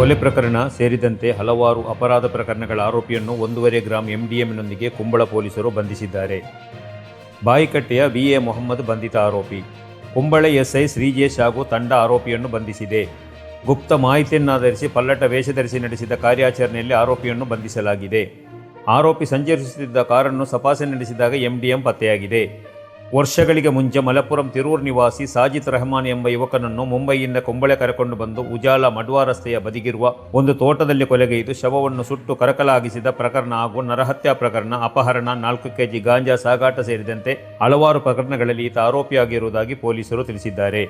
ಕೊಲೆ ಪ್ರಕರಣ ಸೇರಿದಂತೆ ಹಲವಾರು ಅಪರಾಧ ಪ್ರಕರಣಗಳ ಆರೋಪಿಯನ್ನು ಒಂದೂವರೆ ಗ್ರಾಂ ಎಂಡಿಎಂನೊಂದಿಗೆ ಕುಂಬಳ ಪೊಲೀಸರು ಬಂಧಿಸಿದ್ದಾರೆ. ಬಾಯಿಕಟ್ಟೆಯ ವಿ ಎ ಮೊಹಮ್ಮದ್ ಬಂಧಿತ ಆರೋಪಿ. ಕುಂಬಳ ಎಸ್ಐ ಶ್ರೀಜೇಶ್ ಹಾಗೂ ತಂಡ ಆರೋಪಿಯನ್ನು ಬಂಧಿಸಿದೆ. ಗುಪ್ತ ಮಾಹಿತಿಯನ್ನಾಧರಿಸಿ ಪಲ್ಲಟ ವೇಷ ಧರಿಸಿ ನಡೆಸಿದ ಕಾರ್ಯಾಚರಣೆಯಲ್ಲಿ ಆರೋಪಿಯನ್ನು ಬಂಧಿಸಲಾಗಿದೆ. ಆರೋಪಿ ಸಂಚರಿಸುತ್ತಿದ್ದ ಕಾರನ್ನು ತಪಾಸಣೆ ನಡೆಸಿದಾಗ ಎಂಡಿಎಂ ಪತ್ತೆಯಾಗಿದೆ. ವರ್ಷಗಳಿಗೆ ಮುಂಚೆ ಮಲಪುರಂ ತಿರೂರ್ ನಿವಾಸಿ ಸಾಜಿದ್ ರೆಹಮಾನ್ ಎಂಬ ಯುವಕನನ್ನು ಮುಂಬೈಯಿಂದ ಕುಂಬಳೆ ಕರೆಕೊಂಡು ಬಂದು ಉಜಾಲ ಮಡ್ವಾ ರಸ್ತೆಯ ಬದಿಗಿರುವ ಒಂದು ತೋಟದಲ್ಲಿ ಕೊಲೆಗೈದು ಶವವನ್ನು ಸುಟ್ಟು ಕರಕಲಾಗಿಸಿದ ಪ್ರಕರಣ ಹಾಗೂ ನರಹತ್ಯಾ ಪ್ರಕರಣ, ಅಪಹರಣ, ನಾಲ್ಕು ಕೆಜಿ ಗಾಂಜಾ, ಸಾಗಾಟ ಸೇರಿದಂತೆ ಹಲವಾರು ಪ್ರಕರಣಗಳಲ್ಲಿ ಈತ ಆರೋಪಿಯಾಗಿರುವುದಾಗಿ ಪೊಲೀಸರು ತಿಳಿಸಿದ್ದಾರೆ.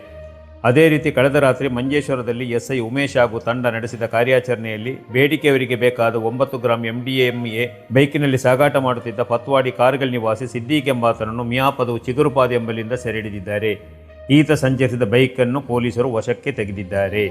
ಅದೇ ರೀತಿ ಕಳೆದ ರಾತ್ರಿ ಮಂಜೇಶ್ವರದಲ್ಲಿ ಎಸ್ಐ ಉಮೇಶ್ ಹಾಗೂ ತಂಡ ನಡೆಸಿದ ಕಾರ್ಯಾಚರಣೆಯಲ್ಲಿ ಬೇಡಿಕೆಯವರಿಗೆ ಬೇಕಾದ ಒಂಬತ್ತು ಗ್ರಾಂ ಎಂಡಿಎಂಎ ಬೈಕಿನಲ್ಲಿ ಸಾಗಾಟ ಮಾಡುತ್ತಿದ್ದ ಪತ್ವಾಡಿ ಕಾರ್ಗಲ್ ನಿವಾಸಿ ಸಿದ್ದೀಕ್ ಎಂಬಾತನನ್ನು ಮಿಯಾಪದವು ಚಿಗುರುಪಾದ ಎಂಬಲ್ಲಿಂದ ಸೆರೆಹಿಡಿದಿದ್ದಾರೆ ಈತ ಸಂಚರಿಸಿದ ಬೈಕನ್ನು ಪೊಲೀಸರು ವಶಕ್ಕೆ ತೆಗೆದಿದ್ದಾರೆ.